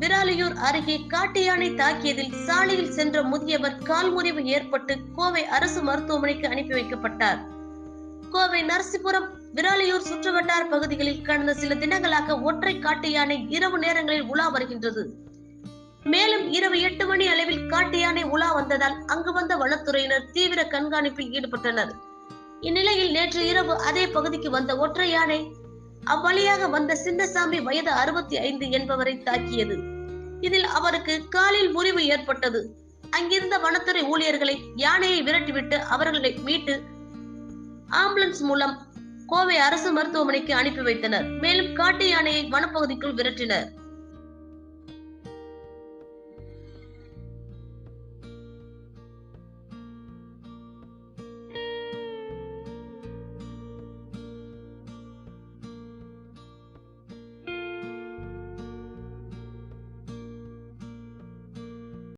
விராலியூர் அருகே காட்டு யானை தாக்கியதில் சாலையில் சென்ற முதியவர் கால் முறிவு ஏற்பட்டு கோவை அரசு மருத்துவமனைக்கு அனுப்பி வைக்கப்பட்டார். கோவை நரசிபுரம் விராலியூர் சுற்றுவட்டார பகுதிகளில் கடந்த சில தினங்களாக ஒற்றை காட்டு யானை இரவு நேரங்களில் உலா வருகின்றது. மேலும் இரவு எட்டு மணி அளவில் காட்டு யானை உலா வந்ததால் அங்கு வந்த வனத்துறையினர் தீவிர கண்காணிப்பில் ஈடுபட்டனர். இந்நிலையில் நேற்று இரவு அதே பகுதிக்கு வந்த ஒற்றை யானை அவ்வழியாக வந்த சின்னசாமி வயது அறுபத்தி ஐந்து என்பவரை தாக்கியது. இதில் அவருக்கு காலில் முறிவு ஏற்பட்டது. அங்கிருந்த வனத்துறை ஊழியர்களை யானையை விரட்டிவிட்டு அவர்களை மீட்டு ஆம்புலன்ஸ் மூலம் கோவை அரசு மருத்துவமனைக்கு அனுப்பி வைத்தனர். மேலும் காட்டு யானையை வனப்பகுதிக்குள் விரட்டினர்.